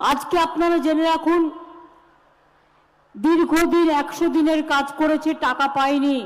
আজকে আপনারা জেনে রাখুন দীর্ঘদিন একশো দিনের কাজ করেছে টাকা পায়নি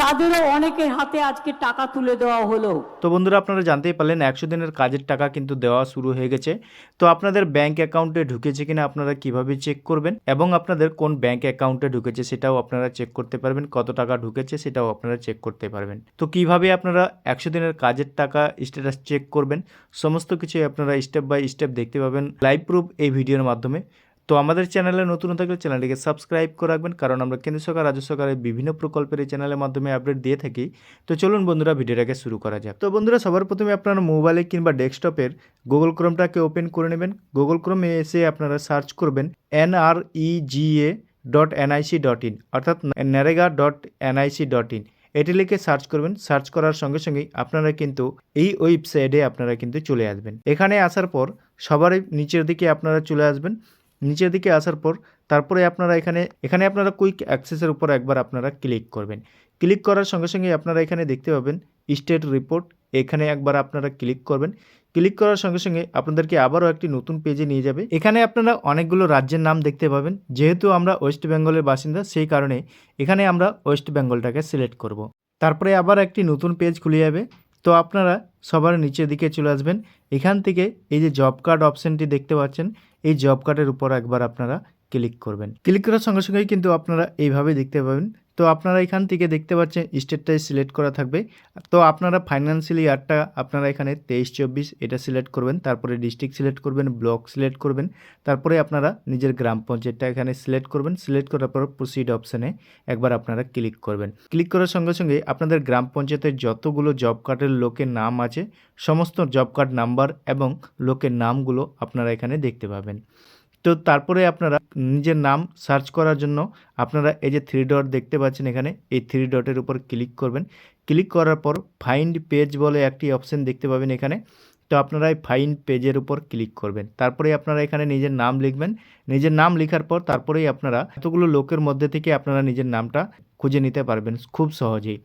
তাদেরও অনেকের হাতে আজকে টাকা তুলে দেওয়া হলো। তো বন্ধুরা, আপনারা জানতেই পারলেন, একশো দিনের কাজের টাকা কিন্তু দেওয়া শুরু হয়ে গেছে। তো আপনাদের ব্যাংক অ্যাকাউন্টে ঢুকেছে কিনা আপনারা কীভাবে চেক করবেন? এবং আপনাদের কোন ব্যাংক অ্যাকাউন্টে ঢুকেছে সেটাও আপনারা চেক করতে পারবেন। কত টাকা ঢুকেছে সেটাও আপনারা চেক করতে পারবেন। তো কীভাবে আপনারা একশো দিনের কাজের টাকা স্ট্যাটাস চেক করবেন? সমস্ত কিছুই আপনারা স্টেপ বাই স্টেপ দেখতে পাবেন। লাইভ প্রুফ এই ভিডিওর মাধ্যমে। তো আমাদের চ্যানেলে নতুন থাকলে চ্যানেলটিকে সাবস্ক্রাইব করে রাখবেন, কারণ আমরা কেন্দ্র সরকার, রাজ্য সরকারের বিভিন্ন প্রকল্পের এই চ্যানেলের মাধ্যমে আপডেট দিয়ে থাকি। তো চলুন বন্ধুরা, ভিডিওটাকে শুরু করা যাক। তো বন্ধুরা, সবার প্রথমে আপনারা মোবাইলে কিংবা ডেস্কটপের গুগল ক্রোমটাকে ওপেন করে নেবেন। গুগল ক্রোমে এসে আপনারা সার্চ করবেন N R E G A dot NIC dot in অর্থাৎ NREGA dot NIC dot in এটি লিখে সার্চ করবেন। সার্চ করার সঙ্গে সঙ্গেই আপনারা কিন্তু এই ওয়েবসাইটে আপনারা কিন্তু চলে আসবেন। এখানে আসার পর সবারই নিচের দিকে আপনারা চলে আসবেন। নিচের দিকে আসার পর তারপরে আপনারা এখানে এখানে আপনারা কুইক অ্যাক্সেসের উপর একবার আপনারা ক্লিক করবেন। ক্লিক করার সঙ্গে সঙ্গে আপনারা এখানে দেখতে পাবেন স্টেট রিপোর্ট এখানে একবার আপনারা ক্লিক করবেন। ক্লিক করার সঙ্গে সঙ্গে আপনাদেরকে আবারও একটি নতুন পেজে নিয়ে যাবে। এখানে আপনারা অনেকগুলো রাজ্যের নাম দেখতে পাবেন। যেহেতু আমরা ওয়েস্ট বেঙ্গলের বাসিন্দা, সেই কারণে এখানে আমরা ওয়েস্ট বেঙ্গলটাকে সিলেক্ট করব। তারপরে আবার একটি নতুন পেজ খুলে যাবে। তো আপনারা সবার নিচের দিকে চলে আসবেন। এখান থেকে এই যে জব কার্ড অপশানটি দেখতে পাচ্ছেন, এই জব কার্ডের উপর একবার আপনারা ক্লিক করবেন। ক্লিক করার সঙ্গে সঙ্গেই কিন্তু আপনারা এইভাবে দেখতে পাবেন। তো আপনারা এখান থেকে দেখতে পাচ্ছেন স্টেটটাই সিলেক্ট করা থাকবে। তো আপনারা ফাইন্যান্সিয়াল ইয়ারটা আপনারা এখানে তেইশ, চব্বিশ এটা সিলেক্ট করবেন। তারপরে ডিস্ট্রিক্ট সিলেক্ট করবেন, ব্লক সিলেক্ট করবেন। তারপরে আপনারা নিজের গ্রাম পঞ্চায়েতটা এখানে সিলেক্ট করবেন। সিলেক্ট করার পর প্রসিড অপশানে একবার আপনারা ক্লিক করবেন। ক্লিক করার সঙ্গে সঙ্গে আপনাদের গ্রাম পঞ্চায়েতের যতগুলো জব কার্ডের লোকের নাম আছে, সমস্ত জব কার্ড নাম্বার এবং লোকের নামগুলো আপনারা এখানে দেখতে পাবেন। তো তারপরে আপনারা নিজের নাম সার্চ করার জন্য আপনারা এই যে থ্রি ডট দেখতে পাচ্ছেন এখানে, এই থ্রি ডটের উপর ক্লিক করবেন। ক্লিক করার পর ফাইন্ড পেজ বলে একটি অপশন দেখতে পাবেন এখানে। তো আপনারা এই ফাইন্ড পেজের উপর ক্লিক করবেন। তারপরে আপনারা এখানে নিজের নাম লিখবেন। নিজের নাম লেখার পর তারপরেই আপনারা এতগুলো লোকের মধ্যে থেকে আপনারা নিজের নামটা খুঁজে নিতে পারবেন খুব সহজেই।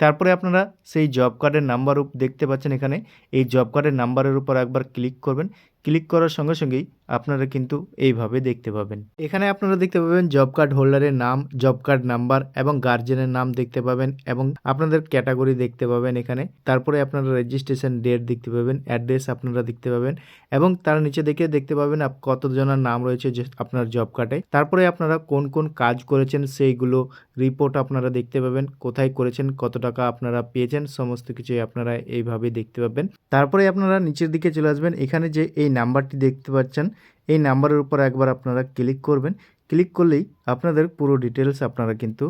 তারপরে আপনারা সেই জব কার্ডের নাম্বার দেখতে পাচ্ছেন এখানে। এই জব কার্ডের নাম্বারের উপর একবার ক্লিক করবেন। ক্লিক করার সঙ্গে সঙ্গেই আপনারা কিন্তু এইভাবে দেখতে পাবেন। এখানে আপনারা দেখতে পাবেন জব কার্ড হোল্ডারের নাম, জব কার্ড নাম্বার এবং গার্জেনের নাম দেখতে পাবেন এবং আপনাদের ক্যাটাগরি দেখতে পাবেন এখানে। তারপরে আপনারা রেজিস্ট্রেশন ডেট দেখতে পাবেন, অ্যাড্রেস আপনারা দেখতে পাবেন এবং তার নিচে দেখে দেখতে পাবেন কতজনের নাম রয়েছে যে আপনার জব কার্ডে। তারপরে আপনারা কোন কোন কাজ করেছেন সেইগুলো রিপোর্ট আপনারা দেখতে পাবেন, কোথায় করেছেন, কত টাকা আপনারা পেয়েছেন, সমস্ত কিছুই আপনারা এইভাবে দেখতে পাবেন। তারপরে আপনারা নিচের দিকে চলে আসবেন, এখানে যে এই নাম্বারটি দেখতে পাচ্ছেন, এই নাম্বারের উপর একবার আপনারা ক্লিক করবেন। ক্লিক করলেই আপনাদের পুরো ডিটেলস আপনারা কিন্তু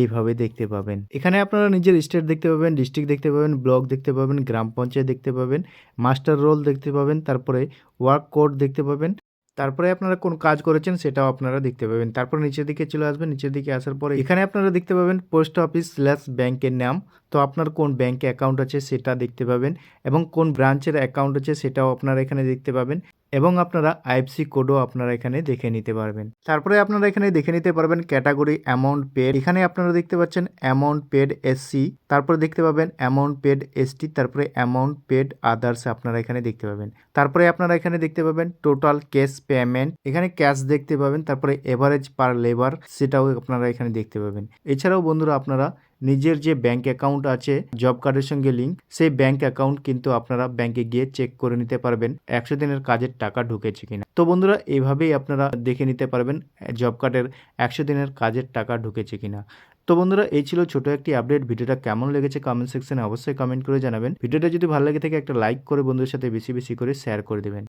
এইভাবে দেখতে পাবেন। এখানে আপনারা নিজের স্টেট দেখতে পাবেন, ডিস্ট্রিক্ট দেখতে পাবেন, ব্লক দেখতে পাবেন, গ্রাম পঞ্চায়েত দেখতে পাবেন, মাস্টার রোল দেখতে পাবেন, তারপরে ওয়ার্ক কোড দেখতে পাবেন। তারপরে আপনারা কোন কাজ করেছেন সেটাও আপনারা দেখতে পাবেন। তারপর নিচের দিকে চলে আসবেন, নিচের দিকে আসার পরে এখানে আপনারা দেখতে পাবেন পোস্ট অফিস স্ল্যাশ ব্যাংকের নাম। তো আপনার কোন ব্যাংকে অ্যাকাউন্ট আছে সেটা দেখতে পাবেন এবং কোন ব্রাঞ্চের অ্যাকাউন্ট আছে সেটাও আপনারা এখানে দেখতে পাবেন এবং আপনারা আইএফসি কোডও আপনারা এখানে দেখে নিতে পারবেন। তারপরে আপনারা এখানে দেখে নিতে পারবেন ক্যাটাগরি অ্যামাউন্ট পেড এখানে আপনারা দেখতে পাচ্ছেন অ্যামাউন্ট পেড এসসি তারপরে দেখতে পাবেন অ্যামাউন্ট পেড এসটি তারপরে অ্যামাউন্ট পেড আদার্স আপনারা এখানে দেখতে পাবেন। তারপরে আপনারা এখানে দেখতে পাবেন টোটাল ক্যাশ পেমেন্ট এখানে ক্যাশ দেখতে পাবেন, তারপরে এভারেজ পার লেবার সেটাও আপনারা এখানে দেখতে পাবেন। এছাড়াও বন্ধুরা আপনারা নিজের যে ব্যাংক অ্যাকাউন্ট আছে জব কার্ডের সঙ্গে লিঙ্ক সেই ব্যাংক অ্যাকাউন্ট কিন্তু আপনারা ব্যাংকে গিয়ে চেক করে নিতে পারবেন, একশো দিনের কাজের টাকা ঢুকেছে কিনা। তো বন্ধুরা এইভাবেই আপনারা দেখে নিতে পারবেন জব কার্ডের একশো দিনের কাজের টাকা ঢুকেছে কিনা। তো বন্ধুরা, এই ছিল ছোট একটি আপডেট ভিডিওটা কেমন লেগেছে কমেন্ট সেকশনে অবশ্যই কমেন্ট করে জানাবেন। ভিডিওটা যদি ভালো লেগে থাকে, একটা লাইক করে বন্ধুদের সাথে বেশি বেশি করে শেয়ার করে দেবেন।